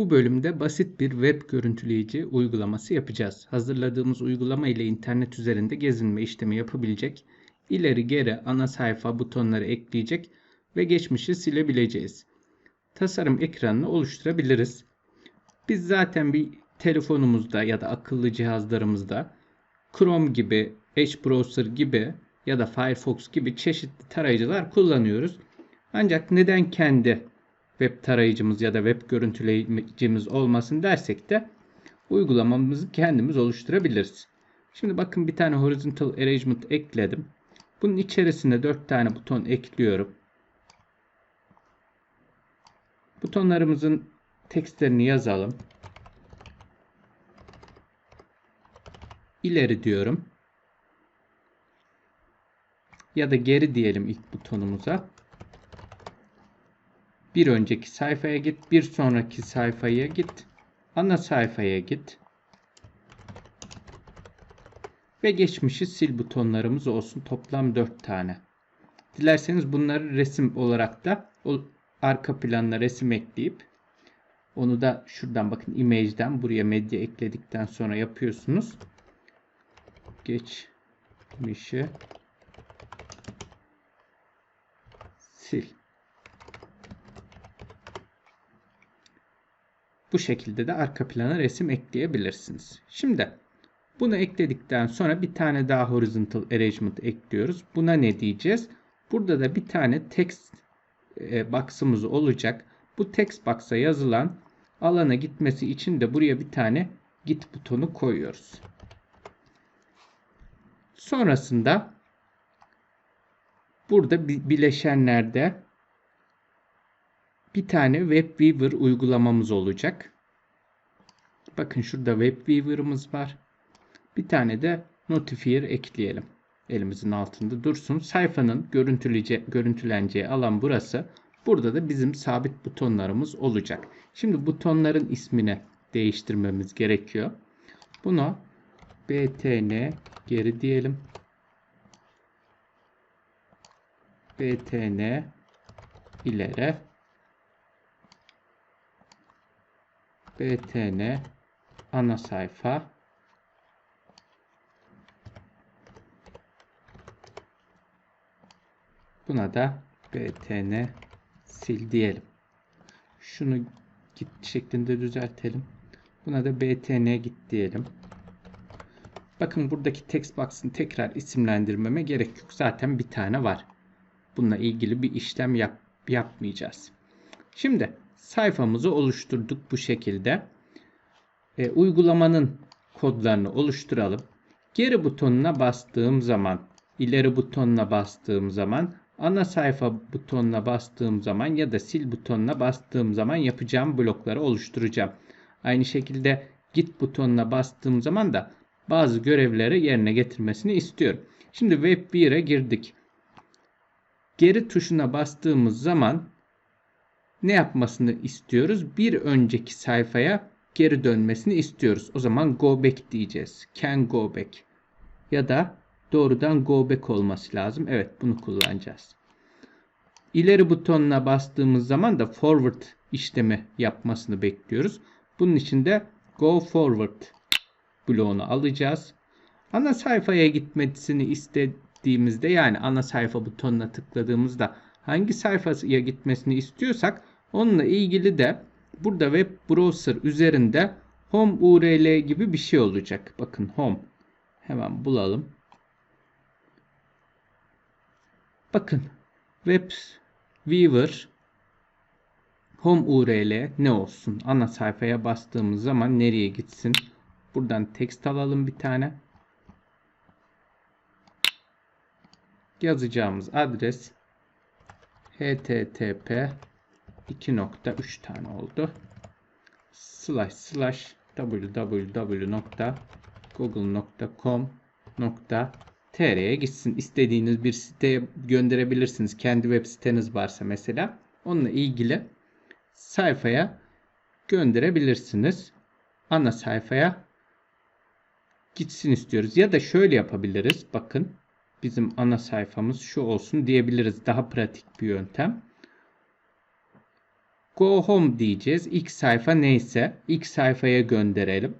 Bu bölümde basit bir web görüntüleyici uygulaması yapacağız. Hazırladığımız uygulama ile internet üzerinde gezinme işlemi yapabilecek, ileri geri ana sayfa butonları ekleyecek ve geçmişi silebileceğiz. Tasarım ekranını oluşturabiliriz. Biz zaten bir telefonumuzda ya da akıllı cihazlarımızda Chrome gibi, Edge Browser gibi ya da Firefox gibi çeşitli tarayıcılar kullanıyoruz. Ancak neden kendi web tarayıcımız ya da web görüntüleyicimiz olmasın dersek de uygulamamızı kendimiz oluşturabiliriz. Şimdi bakın bir tane horizontal arrangement ekledim. Bunun içerisine 4 tane buton ekliyorum. Butonlarımızın tekstlerini yazalım. İleri diyorum. Ya da geri diyelim ilk butonumuza bir önceki sayfaya git, bir sonraki sayfaya git, ana sayfaya git ve geçmişi sil butonlarımız olsun. Toplam 4 tane. Dilerseniz bunları resim olarak da o arka planına resim ekleyip onu da şuradan bakın image'den buraya medya ekledikten sonra yapıyorsunuz. Geçmişi sil. Bu şekilde de arka plana resim ekleyebilirsiniz. Şimdi bunu ekledikten sonra bir tane daha horizontal arrangement ekliyoruz. Buna ne diyeceğiz? Burada da bir tane text e, box'ımız olacak. Bu text box'a yazılan alana gitmesi için de buraya bir tane git butonu koyuyoruz. Sonrasında burada bileşenlerde bir tane WebWeaver uygulamamız olacak. Bakın şurada WebWeaver'ımız var. Bir tane de Notifier ekleyelim. Elimizin altında dursun. Sayfanın görüntüleneceği alan burası. Burada da bizim sabit butonlarımız olacak. Şimdi butonların ismini değiştirmemiz gerekiyor. Buna btn geri diyelim. btn ileri btn ana sayfa buna da btn sil diyelim. Şunu git şeklinde düzeltelim. Buna da btn git diyelim. Bakın buradaki text box'ını tekrar isimlendirmeme gerek yok. Zaten bir tane var. Bununla ilgili bir işlem yap, yapmayacağız. Şimdi sayfamızı oluşturduk bu şekilde. E, uygulamanın kodlarını oluşturalım. Geri butonuna bastığım zaman, ileri butonuna bastığım zaman, ana sayfa butonuna bastığım zaman ya da sil butonuna bastığım zaman yapacağım blokları oluşturacağım. Aynı şekilde git butonuna bastığım zaman da bazı görevleri yerine getirmesini istiyorum. Şimdi web 1'e girdik. Geri tuşuna bastığımız zaman ne yapmasını istiyoruz? Bir önceki sayfaya geri dönmesini istiyoruz. O zaman go back diyeceğiz. Can go back. Ya da doğrudan go back olması lazım. Evet bunu kullanacağız. İleri butonuna bastığımız zaman da forward işlemi yapmasını bekliyoruz. Bunun için de go forward bloğunu alacağız. Ana sayfaya gitmesini istediğimizde yani ana sayfa butonuna tıkladığımızda hangi sayfaya gitmesini istiyorsak Onunla ilgili de burada web browser üzerinde home url gibi bir şey olacak. Bakın home. Hemen bulalım. Bakın web viewer home url ne olsun? Ana sayfaya bastığımız zaman nereye gitsin? Buradan text alalım bir tane. Yazacağımız adres http 2.3 tane oldu. Slash slash www.google.com.tr'ye gitsin. İstediğiniz bir siteye gönderebilirsiniz. Kendi web siteniz varsa mesela. Onunla ilgili sayfaya gönderebilirsiniz. Ana sayfaya gitsin istiyoruz. Ya da şöyle yapabiliriz. Bakın bizim ana sayfamız şu olsun diyebiliriz. Daha pratik bir yöntem Go home diyeceğiz. İlk sayfa neyse ilk sayfaya gönderelim.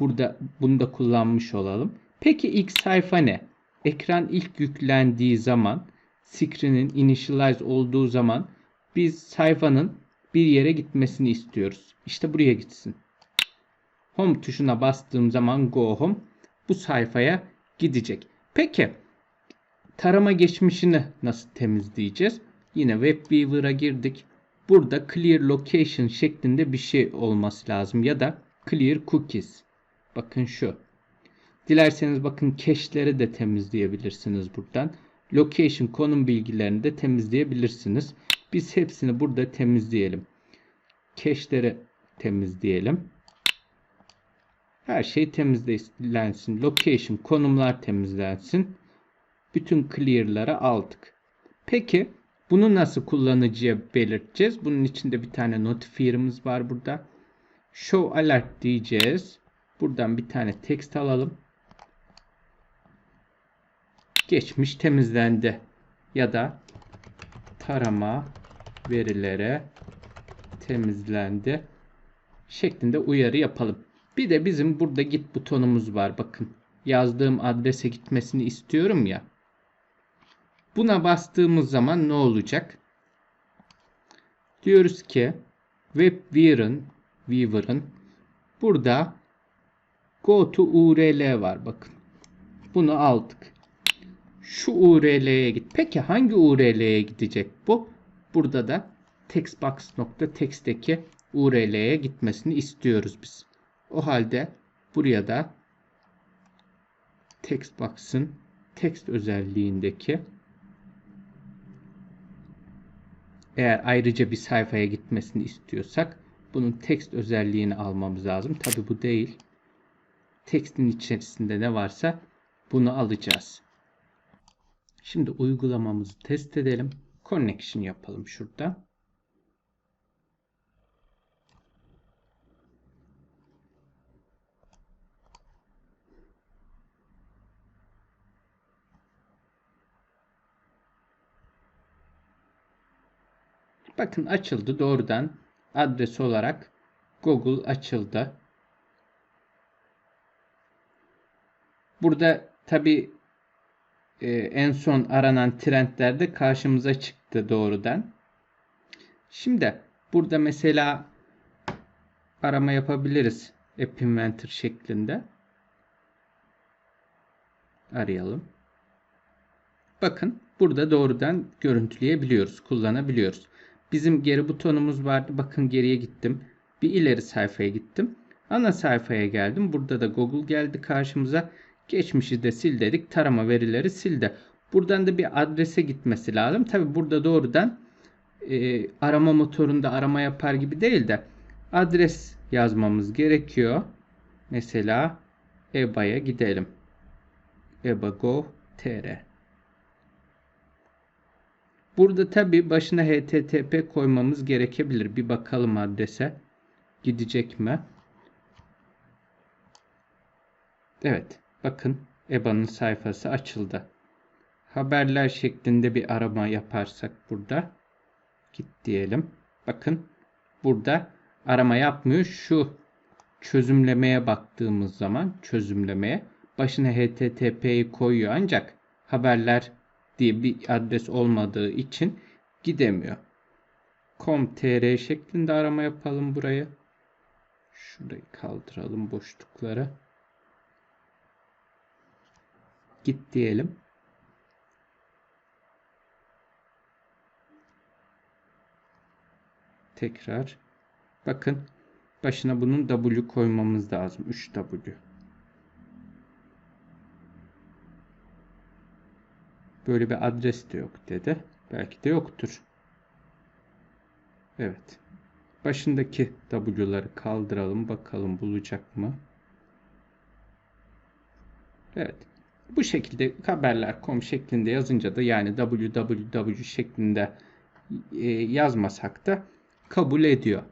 Burada bunu da kullanmış olalım. Peki ilk sayfa ne? Ekran ilk yüklendiği zaman screen'in initialize olduğu zaman biz sayfanın bir yere gitmesini istiyoruz. İşte buraya gitsin. Home tuşuna bastığım zaman go home bu sayfaya gidecek. Peki tarama geçmişini nasıl temizleyeceğiz? Yine WebViewer'a girdik. Burada clear location şeklinde bir şey olması lazım ya da clear cookies. Bakın şu. Dilerseniz bakın cache'leri de temizleyebilirsiniz buradan. Location konum bilgilerini de temizleyebilirsiniz. Biz hepsini burada temizleyelim. Cache'leri temizleyelim. Her şey temizlensin. Location, konumlar temizlensin. Bütün clear'ları aldık. Peki bunu nasıl kullanıcıya belirteceğiz? Bunun içinde bir tane notifier'ımız var burada. Show alert diyeceğiz. Buradan bir tane text alalım. Geçmiş temizlendi. Ya da tarama verilere temizlendi şeklinde uyarı yapalım. Bir de bizim burada git butonumuz var. Bakın yazdığım adrese gitmesini istiyorum ya. Buna bastığımız zaman ne olacak? Diyoruz ki WebViewer'ın Weaver'ın burada Go to URL var bakın. Bunu aldık. Şu URL'ye git. Peki hangi URL'ye gidecek bu? Burada da textbox.txt'teki URL'ye gitmesini istiyoruz biz. O halde buraya da textbox'ın text özelliğindeki eğer ayrıca bir sayfaya gitmesini istiyorsak bunun text özelliğini almamız lazım. Tabi bu değil. Text'in içerisinde ne varsa bunu alacağız. Şimdi uygulamamızı test edelim. Connection yapalım şurada. Bakın açıldı doğrudan adres olarak Google açıldı. Burada tabi e, en son aranan trendlerde karşımıza çıktı doğrudan. Şimdi burada mesela arama yapabiliriz App Inventor şeklinde. Arayalım. Bakın burada doğrudan görüntüleyebiliyoruz, kullanabiliyoruz. Bizim geri butonumuz vardı. Bakın geriye gittim. Bir ileri sayfaya gittim. Ana sayfaya geldim. Burada da Google geldi karşımıza. Geçmişi de sil dedik. Tarama verileri sildi. Buradan da bir adrese gitmesi lazım. Tabi burada doğrudan e, arama motorunda arama yapar gibi değil de adres yazmamız gerekiyor. Mesela EBA'ya gidelim. EBA.go.tr Burada tabi başına HTTP koymamız gerekebilir. Bir bakalım adrese. Gidecek mi? Evet. Bakın EBA'nın sayfası açıldı. Haberler şeklinde bir arama yaparsak burada. Git diyelim. Bakın burada arama yapmıyor. Şu çözümlemeye baktığımız zaman çözümlemeye başına HTTP'yi koyuyor ancak haberler diye bir adres olmadığı için gidemiyor. com.tr şeklinde arama yapalım burayı. Şurayı kaldıralım boşlukları. Git diyelim. Tekrar. Bakın başına bunun W koymamız lazım. 3W. Böyle bir adres de yok dedi. Belki de yoktur. Evet. Başındaki W'ları kaldıralım. Bakalım bulacak mı? Evet. Bu şekilde haberler.com şeklinde yazınca da yani www şeklinde e, yazmasak da kabul ediyor.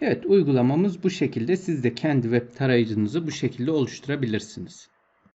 Evet uygulamamız bu şekilde. Siz de kendi web tarayıcınızı bu şekilde oluşturabilirsiniz.